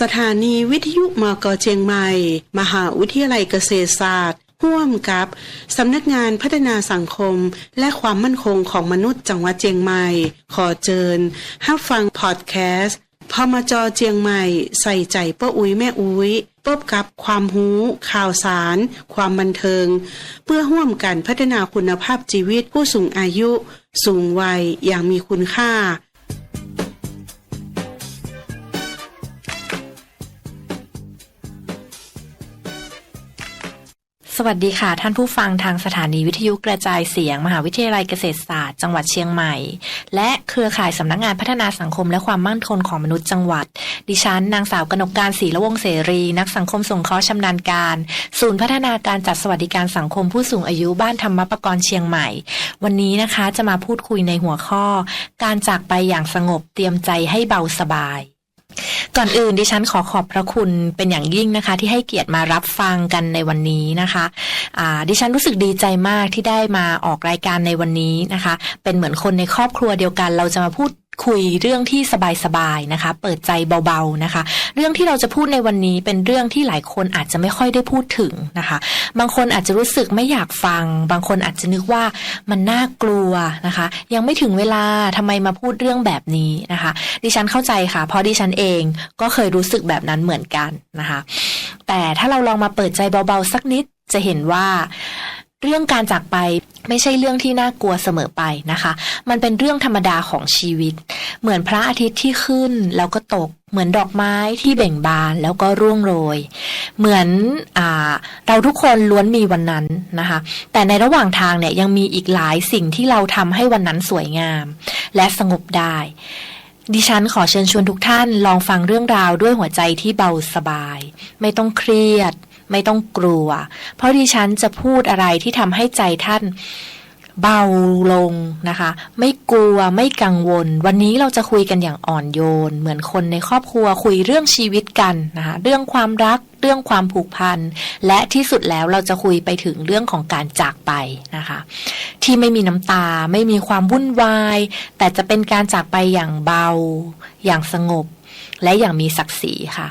สถานีวิทยุมกเจียงใหม่ มหาวิทยาลัยเกษตรศาสตร์ร่วมกับ สำนักงานพัฒนาสังคมและความมั่นคงของมนุษย์จังหวัดเจียงใหม่ ขอเจิญฮับฟังพอดแคสต์พมจเจียงใหม่ ใส่ใจป้าอุ้ยแม่อุ้ยพบกับความหู ข่าวสาร ความบันเทิง เพื่อร่วมกันพัฒนาคุณภาพชีวิตผู้สูงอายุ สูงวัยอย่างมีคุณค่า สวัสดีค่ะ ท่านผู้ฟังทางสถานีวิทยุกระจายเสียง มหาวิทยาลัยเกษตรศาสตร์ จังหวัดเชียงใหม่ และเครือข่ายสำนักงานพัฒนาสังคมและความมั่นคงของมนุษย์จังหวัด ดิฉันนางสาวกนกการศรีละวงเสรี นักสังคมสงเคราะห์ชำนาญการ ศูนย์พัฒนาการจัดสวัสดิการสังคมผู้สูงอายุบ้านธรรมประกรณ์เชียงใหม่ วันนี้นะคะจะมาพูดคุยในหัวข้อ การจากไปอย่างสงบเตรียมใจให้เบาสบาย ก่อนอื่นดิฉันขอขอบพระคุณเป็นอย่างยิ่งนะคะ ที่ให้เกียรติมารับฟังกันในวันนี้นะคะอ่าดิฉันรู้สึกดีใจมากที่ได้มาออกรายการในวันนี้นะคะ เป็นเหมือนคนในครอบครัวเดียวกัน เราจะมาพูด คุยเรื่องที่สบายๆนะคะ เปิดใจเบาๆนะคะ เรื่องที่เราจะพูดในวันนี้เป็นเรื่องที่หลายคนอาจจะไม่ค่อยได้พูดถึงนะคะ บางคนอาจจะรู้สึกไม่อยากฟัง บางคนอาจจะนึกว่ามันน่ากลัวนะคะ ยังไม่ถึงเวลาทำไมมาพูดเรื่องแบบนี้นะคะ ดิฉันเข้าใจค่ะ เพราะดิฉันเองก็เคยรู้สึกแบบนั้นเหมือนกันนะคะ แต่ถ้าเราลองมาเปิดใจเบาๆสักนิดจะเห็นว่า เรื่องการจากไปไม่ใช่เรื่องที่น่ากลัวเสมอไปนะคะ มันเป็นเรื่องธรรมดาของชีวิต เหมือนพระอาทิตย์ที่ขึ้นแล้วก็ตก เหมือนดอกไม้ที่เบ่งบานแล้วก็ร่วงโรย เหมือนอเราทุกคนล้วนมีวันนั้นนะคะ แต่ในระหว่างทางเนี่ยยังมีอีกหลายสิ่งที่เราทำให้วันนั้นสวยงาม และสงบได้ ดิฉันขอเชิญชวนทุกท่านลองฟังเรื่องราวด้วยหัวใจที่เบาสบาย ไม่ต้องเครียด ไม่ต้องกลัว เพราะดิฉันจะพูดอะไรที่ทำให้ใจท่านเบาลงนะคะ ไม่กลัวไม่กังวล วันนี้เราจะคุยกันอย่างอ่อนโยน เหมือนคนในครอบครัวคุยเรื่องชีวิตกันนะคะเรื่องความรักเรื่องความผูกพัน และที่สุดแล้วเราจะคุยไปถึงเรื่องของการจากไปนะคะ ที่ไม่มีน้ำตาไม่มีความวุ่นวาย แต่จะเป็นการจากไปอย่างเบา อย่างสงบ และอย่างมีศักดิ์ศรีค่ะ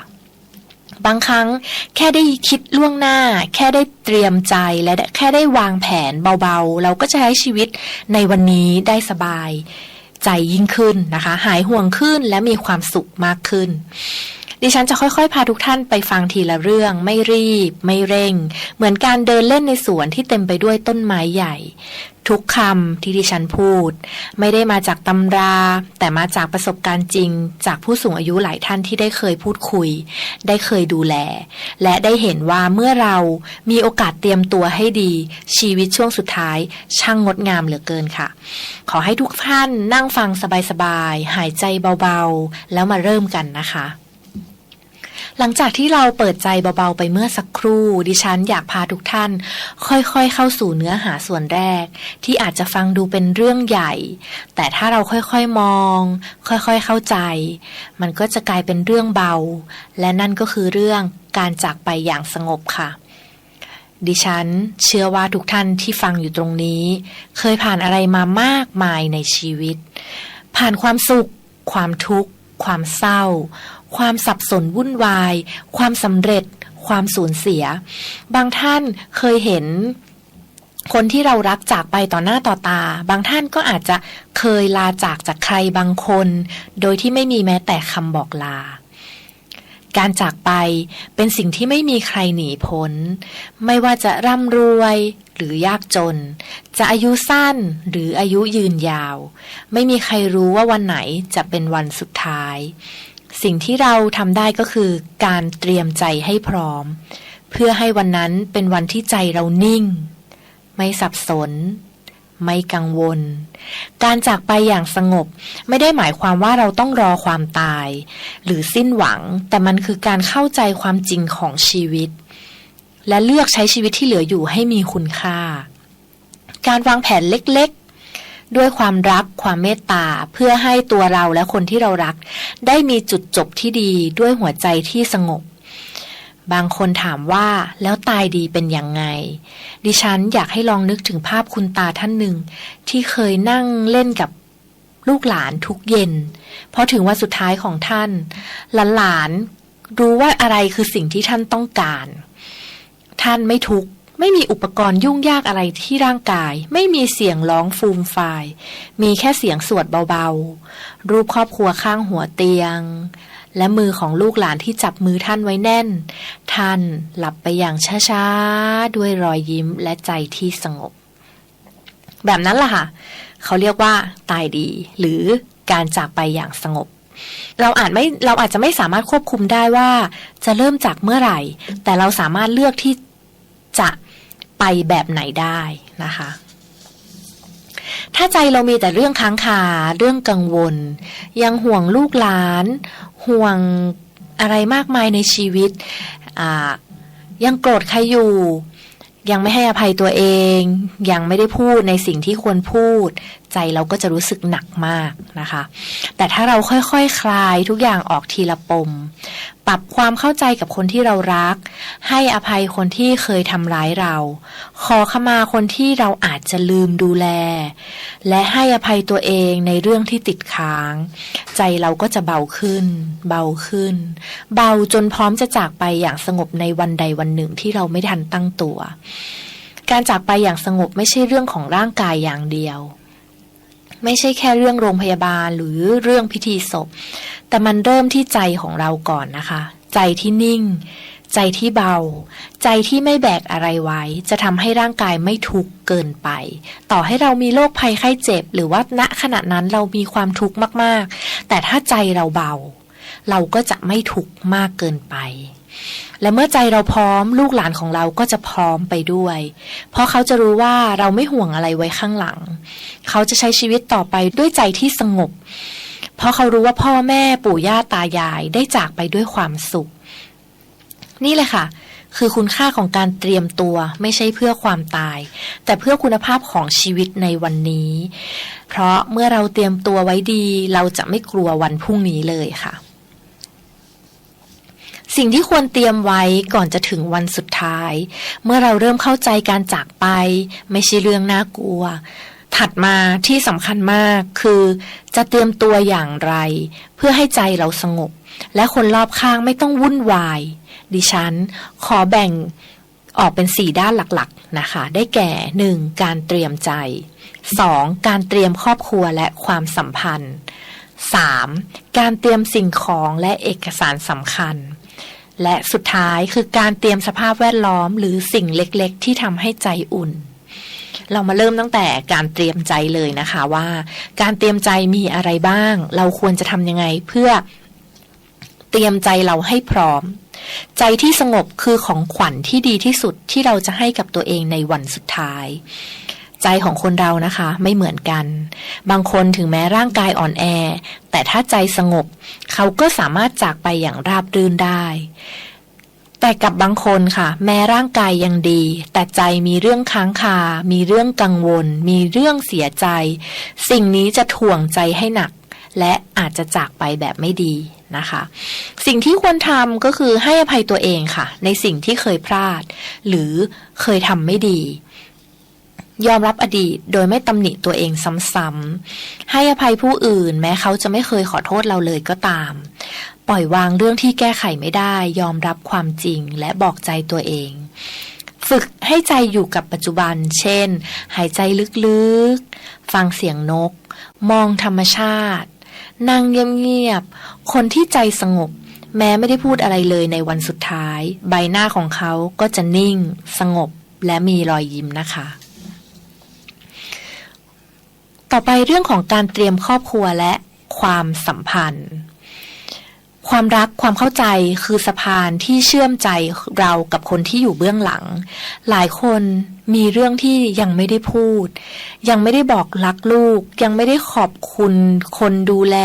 บางครั้งแค่ได้คิดล่วงหน้า แค่ได้เตรียมใจและแค่ได้วางแผนเบาๆ เราก็จะใช้ชีวิตในวันนี้ได้สบาย ใจยิ่งขึ้นนะคะ หายห่วงขึ้นและมีความสุขมากขึ้น ดิฉันจะค่อยๆ พาทุกท่านไปฟังทีละเรื่องไม่รีบ ไม่เร่ง เหมือนการเดินเล่นในสวนที่เต็มไปด้วยต้นไม้ใหญ่ ทุกคำที่ดิฉันพูด ไม่ได้มาจากตำรา แต่มาจากประสบการณ์จริง จากผู้สูงอายุหลายท่านที่ได้เคยพูดคุย ได้เคยดูแล และได้เห็นว่าเมื่อเรามีโอกาสเตรียมตัวให้ดี ชีวิตช่วงสุดท้าย ช่างงดงามเหลือเกินค่ะ ขอให้ทุกท่านนั่งฟังสบายๆหายใจเบาๆ แล้วมาเริ่มกันนะคะ หลังจากที่เราเปิดใจเบาๆไปเมื่อสักครู่ ดิฉันอยากพาทุกท่าน ค่อยๆเข้าสู่เนื้อหาส่วนแรก ที่อาจจะฟังดูเป็นเรื่องใหญ่ แต่ถ้าเราค่อยๆมอง ค่อยๆเข้าใจ มันก็จะกลายเป็นเรื่องเบา และนั่นก็คือเรื่องการจากไปอย่างสงบค่ะดิฉันเชื่อว่าทุกท่านที่ฟังอยู่ตรงนี้ เคยผ่านอะไรมามากมายในชีวิต ผ่านความสุข ความทุกข์ ความเศร้า ความสับสนวุ่นวาย ความสำเร็จ ความสูญเสีย บางท่านเคยเห็นคนที่เรารักจากไปต่อหน้าต่อตา บางท่านก็อาจจะเคยลาจากจากใครบางคน โดยที่ไม่มีแม้แต่คำบอกลา การจากไปเป็นสิ่งที่ไม่มีใครหนีพ้น ไม่ว่าจะร่ำรวยหรือยากจน จะอายุสั้นหรืออายุยืนยาว ไม่มีใครรู้ว่าวันไหนจะเป็นวันสุดท้าย สิ่งที่เราทำได้ก็คือการเตรียมใจให้พร้อม เพื่อให้วันนั้นเป็นวันที่ใจเรานิ่ง ไม่สับสน ไม่กังวล การจากไปอย่างสงบไม่ได้หมายความว่าเราต้องรอความตาย หรือสิ้นหวัง แต่มันคือการเข้าใจความจริงของชีวิต และเลือกใช้ชีวิตที่เหลืออยู่ให้มีคุณค่า การวางแผนเล็กๆ ด้วยความรักความเมตตาเพื่อให้ตัวเราและคนที่เรารัก ได้มีจุดจบที่ดีด้วยหัวใจที่สงบ บางคนถามว่าแล้วตายดีเป็นยังไง ดิฉันอยากให้ลองนึกถึงภาพคุณตาท่านหนึ่ง ที่เคยนั่งเล่นกับลูกหลานทุกเย็นพอถึงวันสุดท้ายของท่าน หลานๆรู้ว่าอะไรคือสิ่งที่ท่านต้องการ ท่านไม่ทุกข์ไม่มีอุปกรณ์ยุ่งยากอะไรที่ร่างกาย ไม่มีเสียงร้องฟูมฟาย มีแค่เสียงสวดเบาๆ รูปครอบครัวข้างหัวเตียง และมือของลูกหลานที่จับมือท่านไว้แน่น ท่านหลับไปอย่างช้าๆ ด้วยรอยยิ้มและใจที่สงบ แบบนั้นล่ะค่ะ เขาเรียกว่าตายดี หรือการจากไปอย่างสงบ เราอาจไม่เราอาจจะไม่สามารถควบคุมได้ว่า จะเริ่มจากเมื่อไหร่ แต่เราสามารถเลือกที่จะไปแบบไหนได้นะคะถ้าใจเรามีแต่เรื่องค้างคา เรื่องกังวล ยังห่วงลูกหลาน ห่วงอะไรมากมายในชีวิต ยังโกรธใครอยู่ ยังไม่ให้อภัยตัวเอง ยังไม่ได้พูดในสิ่งที่ควรพูด ใจเราก็จะรู้สึกหนักมากนะคะ แต่ถ้าเราค่อยๆคคลายทุกอย่างออกทีละปม ปรับความเข้าใจกับคนที่เรารัก ให้อภัยคนที่เคยทำร้ายเรา ขอขมาคนที่เราอาจจะลืมดูแล และให้อภัยตัวเองในเรื่องที่ติดค้าง ใจเราก็จะเบาขึ้น เบาขึ้น เบาจนพร้อมจะจากไปอย่างสงบในวันใดวันหนึ่งที่เราไม่ทันตั้งตัว การจากไปอย่างสงบไม่ใช่เรื่องของร่างกายอย่างเดียว ไม่ใช่แค่เรื่องโรงพยาบาลหรือเรื่องพิธีศพ แต่มันเริ่มที่ใจของเราก่อนนะคะ ใจที่นิ่ง ใจที่เบา ใจที่ไม่แบกอะไรไว้ จะทำให้ร่างกายไม่ทุกข์เกินไป ต่อให้เรามีโรคภัยไข้เจ็บ หรือว่าณขณะนั้นเรามีความทุกข์มาก ๆ แต่ถ้าใจเราเบา เราก็จะไม่ทุกข์มากเกินไป และเมื่อใจเราพร้อมลูกหลานของเราก็จะพร้อมไปด้วย เพราะเขาจะรู้ว่าเราไม่ห่วงอะไรไว้ข้างหลัง เขาจะใช้ชีวิตต่อไปด้วยใจที่สงบ เพราะเขารู้ว่าพ่อแม่ปู่ย่าตายายได้จากไปด้วยความสุข นี่เลยค่ะ คือคุณค่าของการเตรียมตัวไม่ใช่เพื่อความตาย แต่เพื่อคุณภาพของชีวิตในวันนี้ เพราะเมื่อเราเตรียมตัวไว้ดี เราจะไม่กลัววันพรุ่งนี้เลยค่ะ สิ่งที่ควรเตรียมไว้ก่อนจะถึงวันสุดท้าย เมื่อเราเริ่มเข้าใจการจากไป ไม่ใช่เรื่องน่ากลัว ถัดมาที่สำคัญมากคือ จะเตรียมตัวอย่างไร เพื่อให้ใจเราสงบ และคนรอบข้างไม่ต้องวุ่นวาย ดิฉันขอแบ่งออกเป็นสี่ด้านหลักๆนะคะ ได้แก่ 1. การเตรียมใจ 2. การเตรียมครอบครัวและความสัมพันธ์ 3. การเตรียมสิ่งของและเอกสารสำคัญ และสุดท้ายคือการเตรียมสภาพแวดล้อมหรือสิ่งเล็กๆ ที่ทำให้ใจอุ่น เรามาเริ่มตั้งแต่การเตรียมใจเลยนะคะว่า การเตรียมใจมีอะไรบ้าง เราควรจะทำยังไงเพื่อเตรียมใจเราให้พร้อม ใจที่สงบคือของขวัญที่ดีที่สุดที่เราจะให้กับตัวเองในวันสุดท้าย ใจของคนเรานะคะไม่เหมือนกัน บางคนถึงแม้ร่างกายอ่อนแอ แต่ถ้าใจสงบ เขาก็สามารถจากไปอย่างราบรื่นได้ แต่กับบางคนค่ะ แม้ร่างกายยังดี แต่ใจมีเรื่องค้างคา มีเรื่องกังวล มีเรื่องเสียใจ สิ่งนี้จะถ่วงใจให้หนัก และอาจจะจากไปแบบไม่ดีนะคะสิ่งที่ควรทำก็คือให้อภัยตัวเองค่ะ ในสิ่งที่เคยพลาด หรือเคยทำไม่ดี ยอมรับอดีตโดยไม่ตำหนิตัวเองซ้ำๆ ให้อภัยผู้อื่นแม้เขาจะไม่เคยขอโทษเราเลยก็ตาม ปล่อยวางเรื่องที่แก้ไขไม่ได้ ยอมรับความจริงและบอกใจตัวเอง ฝึกให้ใจอยู่กับปัจจุบัน เช่น หายใจลึกๆ ฟังเสียงนก มองธรรมชาติ นั่งเงียบๆ คนที่ใจสงบแม้ไม่ได้พูดอะไรเลยในวันสุดท้าย ใบหน้าของเขาก็จะนิ่ง สงบและมีรอยยิ้มนะคะ ต่อไปเรื่องของการเตรียมครอบครัวและความสัมพันธ์ ความรักความเข้าใจคือสะพานที่เชื่อมใจเรากับคนที่อยู่เบื้องหลัง หลายคนมีเรื่องที่ยังไม่ได้พูด ยังไม่ได้บอกรักลูก ยังไม่ได้ขอบคุณคนดูแล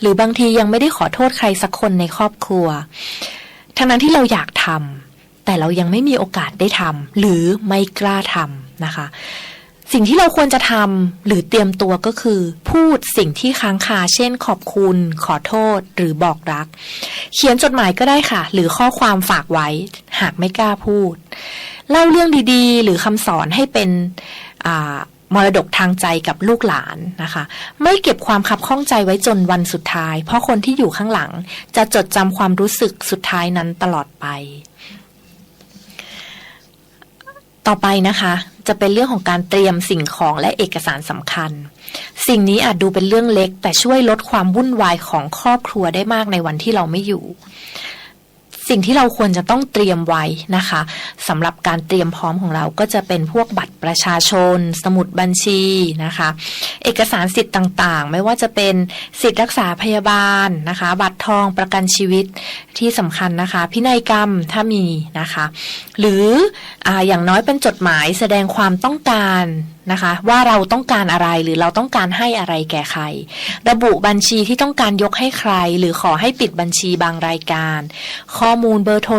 หรือบางทียังไม่ได้ขอโทษใครสักคนในครอบครัว ทั้งนั้นที่เราอยากทำแต่เรายังไม่มีโอกาสได้ทำหรือไม่กล้าทำนะคะ สิ่งที่เราควรจะทำหรือเตรียมตัวก็คือ พูดสิ่งที่ค้างคาเช่นขอบคุณ ขอโทษ หรือบอกรัก เขียนจดหมายก็ได้ค่ะ หรือข้อความฝากไว้ หากไม่กล้าพูด เล่าเรื่องดีๆ หรือคำสอนให้เป็นมรดกทางใจกับลูกหลานนะคะ ไม่เก็บความคับข้องใจไว้จนวันสุดท้าย เพราะคนที่อยู่ข้างหลังจะจดจำความรู้สึกสุดท้ายนั้นตลอดไป ต่อไปนะคะ จะเป็นเรื่องของการเตรียมสิ่งของและเอกสารสำคัญ สิ่งนี้อาจดูเป็นเรื่องเล็ก แต่ช่วยลดความวุ่นวายของครอบครัวได้มากในวันที่เราไม่อยู่ สิ่งที่เราควรจะต้องเตรียมไว้นะคะสำหรับการเตรียมพร้อมของเราก็จะเป็นพวกบัตรประชาชน สมุดบัญชีนะคะ เอกสารสิทธิ์ต่างๆ ไม่ว่าจะเป็นสิทธิรักษาพยาบาลนะคะ บัตรทองประกันชีวิตที่สำคัญนะคะ พินัยกรรมถ้ามีนะคะ หรือออย่างน้อยเป็นจดหมายแสดงความต้องการ นะคะ ว่าเราต้องการอะไรหรือเราต้องการให้อะไรแก่ใคร ระบุบัญชีที่ต้องการยกให้ใคร หรือขอให้ปิดบัญชีบางรายการ ข้อมูลเบอร์โทร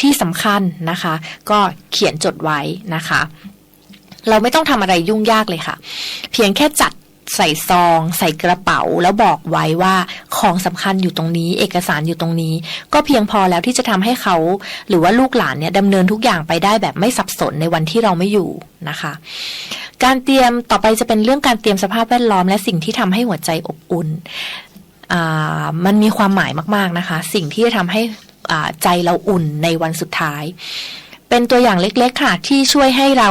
ที่สำคัญนะคะ ก็เขียนจดไว้นะคะ เราไม่ต้องทำอะไรยุ่งยากเลยค่ะ เพียงแค่จัด ใส่ซอง ใส่กระเป๋า แล้วบอกไว้ว่าของสำคัญอยู่ตรงนี้ เอกสารอยู่ตรงนี้ ก็เพียงพอแล้วที่จะทำให้เขา หรือว่าลูกหลานเนี่ยดำเนินทุกอย่างไปได้แบบไม่สับสนในวันที่เราไม่อยู่นะคะ การเตรียมต่อไปจะเป็นเรื่องการเตรียมสภาพแวดล้อม และสิ่งที่ทำให้หัวใจอบอุ่นอ่ามันมีความหมายมากๆนะคะ สิ่งที่จะทำให้อ่าใจเราอุ่นในวันสุดท้าย เป็นตัวอย่างเล็กๆค่ะที่ช่วยให้เรา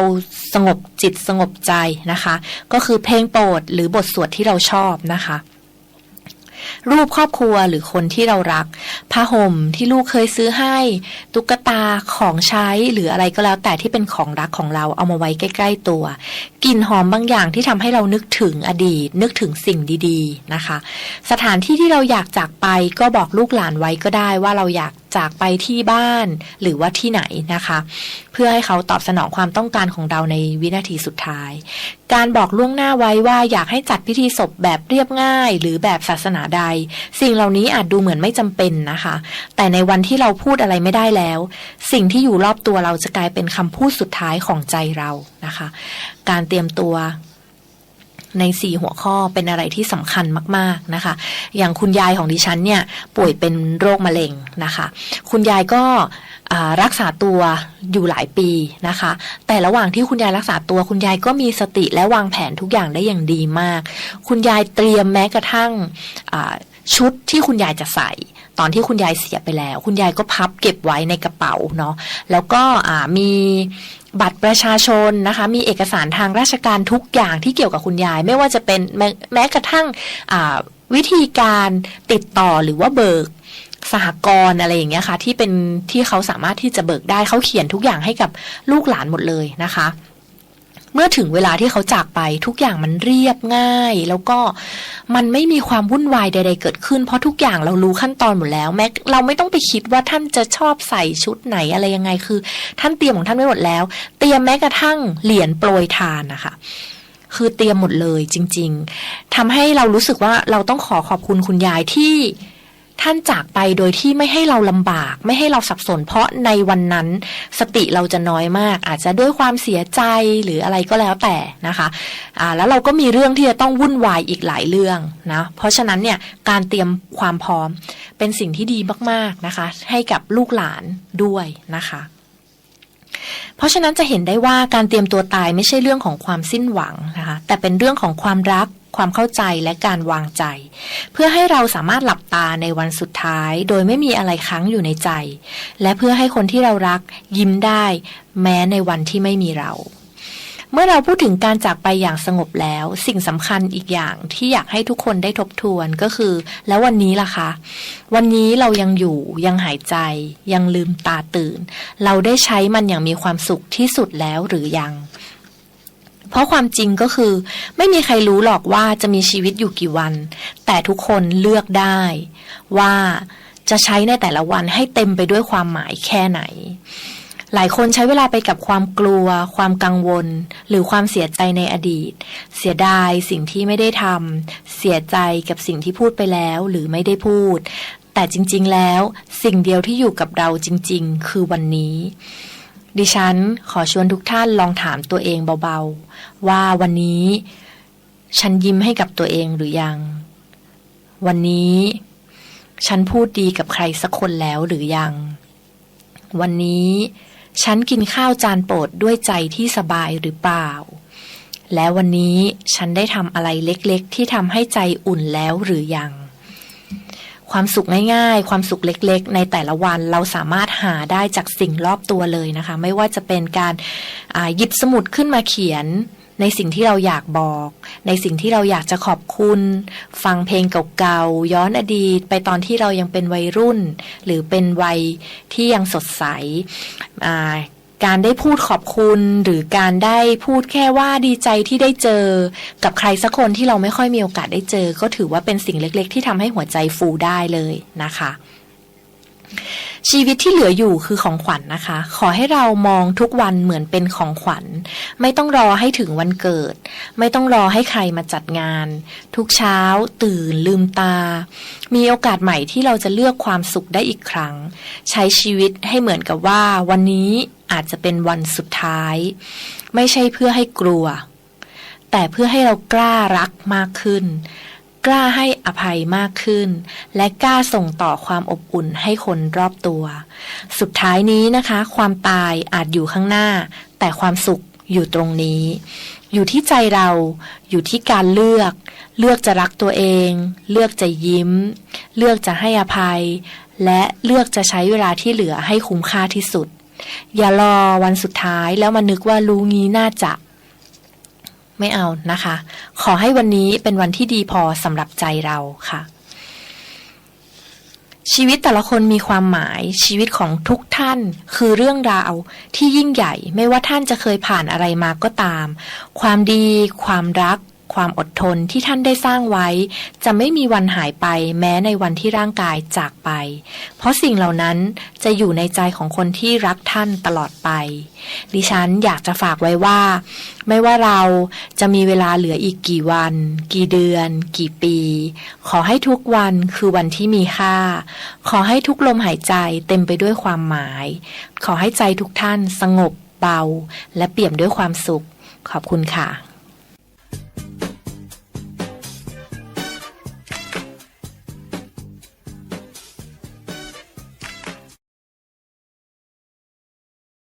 งบจิตสงบใจนะคะ ก็คือเพลงโปรดหรือบทสวดที่เราชอบนะคะรูปครอบครัวหรือคนที่เรารักผ้าห่มที่ลูกเคยซื้อให้ ตุ๊กตาของใช้หรืออะไรก็แล้วแต่ที่เป็นของรักของเราเอามาไว้ใกล้ ๆ ตัวกลิ่นหอมบางอย่างที่ทำให้เรานึกถึงอดีต นึกถึงสิ่งดี ๆ นะคะ สถานที่ที่เราอยากจากไปก็บอกลูกหลานไว้ก็ได้ว่าเราอยากจากไปที่บ้านหรือว่าที่ไหนนะคะ เพื่อให้เขาตอบสนองความต้องการของเราในวินาทีสุดท้าย การบอกล่วงหน้าไว้ว่าอยากให้จัดพิธีศพแบบเรียบง่าย หรือแบบศาสนาใด สิ่งเหล่านี้อาจดูเหมือนไม่จำเป็นนะคะ แต่ในวันที่เราพูดอะไรไม่ได้แล้ว สิ่งที่อยู่รอบตัวเราจะกลายเป็นคำพูดสุดท้ายของใจเรานะคะ การเตรียมตัว ในสี่หัวข้อเป็นอะไรที่สำคัญมากๆนะคะ อย่างคุณยายของดิฉันเนี่ยป่วยเป็นโรคมะเร็งนะคะ คุณยายก็รักษาตัวอยู่หลายปีนะคะ แต่ระหว่างที่คุณยายรักษาตัวคุณยายก็มีสติและวางแผนทุกอย่างได้อย่างดีมาก คุณยายเตรียมแม้กระทั่งชุดที่คุณยายจะใส่ตอนที่คุณยายเสียไปแล้ว คุณยายก็พับเก็บไว้ในกระเป๋าเนาะแล้วก็มี บัตรประชาชนนะคะ มีเอกสารทางราชการทุกอย่างที่เกี่ยวกับคุณยาย ไม่ว่าจะเป็นแม้แม้กระทั่งวิธีการติดต่อหรือว่าเบิกสหกรณ์อะไรอย่างเงี้ยค่ะ ที่เป็นที่เขาสามารถที่จะเบิกได้เขาเขียนทุกอย่างให้กับลูกหลานหมดเลยนะคะ เมื่อถึงเวลาที่เขาจากไปทุกอย่างมันเรียบง่าย แล้วก็มันไม่มีความวุ่นวายใด ๆ เกิดขึ้น เพราะทุกอย่างเรารู้ขั้นตอนหมดแล้วแม้เราไม่ต้องไปคิดว่าท่านจะชอบใส่ชุดไหนอะไรยังไงคือ ท่านเตรียมของท่านไว้หมดแล้ว เตรียมแม้กระทั่งเหรียญโปรยทานนะคะคือเตรียมหมดเลยจริง ๆทำให้เรารู้สึกว่าเราต้องขอขอบคุณคุณยายที่ ท่านจากไปโดยที่ไม่ให้เราลำบาก ไม่ให้เราสับสน เพราะในวันนั้นสติเราจะน้อยมาก อาจจะด้วยความเสียใจหรืออะไรก็แล้วแต่นะคะอ่าแล้วเราก็มีเรื่องที่จะต้องวุ่นวายอีกหลายเรื่องนะเพราะฉะนั้นเนี่ยการเตรียมความพร้อมเป็นสิ่งที่ดีมากๆนะคะ ให้กับลูกหลานด้วยนะคะเพราะฉะนั้นจะเห็นได้ว่าการเตรียมตัวตายไม่ใช่เรื่องของความสิ้นหวังนะคะ แต่เป็นเรื่องของความรัก ความเข้าใจและการวางใจ เพื่อให้เราสามารถหลับตาในวันสุดท้าย โดยไม่มีอะไรค้างอยู่ในใจ และเพื่อให้คนที่เรารักยิ้มได้ แม้ในวันที่ไม่มีเราเมื่อเราพูดถึงการจากไปอย่างสงบแล้ว สิ่งสำคัญอีกอย่างที่อยากให้ทุกคนได้ทบทวนก็คือ แล้ววันนี้ล่ะคะ วันนี้เรายังอยู่ยังหายใจ ยังลืมตาตื่น เราได้ใช้มันอย่างมีความสุขที่สุดแล้วหรือยัง ราะความจริงก็คือ ไม่มีใครรู้หรอกว่าจะมีชีวิตอยู่กี่วัน แต่ทุกคนเลือกได้ ว่าจะใช้ในแต่ละวันให้เต็มไปด้วยความหมายแค่ไหน หลายคนใช้เวลาไปกับความกลัว ความกังวล หรือความเสียใจในอดีต เสียดายสิ่งที่ไม่ได้ทำเสียใจกับสิ่งที่พูดไปแล้วหรือไม่ได้พูด แต่จริง ๆ แล้ว สิ่งเดียวที่อยู่กับเราจริง ๆ คือวันนี้ ดิฉันขอชวนทุกท่านลองถามตัวเองเบาๆ ว่าวันนี้ ฉันยิ้มให้กับตัวเองหรือยัง วันนี้ ฉันพูดดีกับใครสักคนแล้วหรือยัง วันนี้ ฉันกินข้าวจานโปรดด้วยใจที่สบายหรือเปล่า และวันนี้ฉันได้ทำอะไรเล็กๆ ที่ทำให้ใจอุ่นแล้วหรือยัง ความสุขง่ายๆ ความสุขเล็กๆ ในแต่ละวันเราสามารถหาได้จากสิ่งรอบตัวเลยนะคะ ไม่ว่าจะเป็นการหยิบสมุดขึ้นมาเขียนในสิ่งที่เราอยากบอก ในสิ่งที่เราอยากจะขอบคุณ ฟังเพลงเก่าๆ ย้อนอดีต ไปตอนที่เรายังเป็นวัยรุ่น หรือเป็นวัยที่ยังสดใส การได้พูดขอบคุณหรือการได้พูดแค่ว่าดีใจที่ได้เจอ กับใครสักคนที่เราไม่ค่อยมีโอกาสได้เจอ ก็ถือว่าเป็นสิ่งเล็ก ๆ ที่ทำให้หัวใจฟูได้เลยนะคะชีวิตที่เหลืออยู่คือของขวัญนนะคะ ขอให้เรามองทุกวันเหมือนเป็นของขวัญ ไม่ต้องรอให้ถึงวันเกิด ไม่ต้องรอให้ใครมาจัดงาน ทุกเช้า ตื่น ลืมตา มีโอกาสใหม่ที่เราจะเลือกความสุขได้อีกครั้ง ใช้ชีวิตให้เหมือนกับว่า วันนี้ อาจจะเป็นวันสุดท้าย ไม่ใช่เพื่อให้กลัว แต่เพื่อให้เรากล้ารักมากขึ้น กล้าให้อภัยมากขึ้น และกล้าส่งต่อความอบอุ่นให้คนรอบตัว สุดท้ายนี้นะคะ ความตายอาจอยู่ข้างหน้า แต่ความสุขอยู่ตรงนี้ อยู่ที่ใจเรา อยู่ที่การเลือก เลือกจะรักตัวเอง เลือกจะยิ้ม เลือกจะให้อภัย และเลือกจะใช้เวลาที่เหลือให้คุ้มค่าที่สุด อย่ารอวันสุดท้ายแล้วมานึกว่ารู้งี้น่าจะ ไม่เอานะคะ ขอให้วันนี้เป็นวันที่ดีพอสำหรับใจเราค่ะ ชีวิตแต่ละคนมีความหมายชีวิตของทุกท่านคือเรื่องราวที่ยิ่งใหญ่ ไม่ว่าท่านจะเคยผ่านอะไรมาก็ตาม ความดี ความรัก ความอดทนที่ท่านได้สร้างไว้ จะไม่มีวันหายไปแม้ในวันที่ร่างกายจากไป เพราะสิ่งเหล่านั้นจะอยู่ในใจของคนที่รักท่านตลอดไป ดิฉันอยากจะฝากไว้ว่า ไม่ว่าเราจะมีเวลาเหลืออีกกี่วัน กี่เดือน กี่ปี ขอให้ทุกวันคือวันที่มีค่า ขอให้ทุกลมหายใจเต็มไปด้วยความหมาย ขอให้ใจทุกท่านสงบเบา และเปี่ยมด้วยความสุข ขอบคุณค่ะ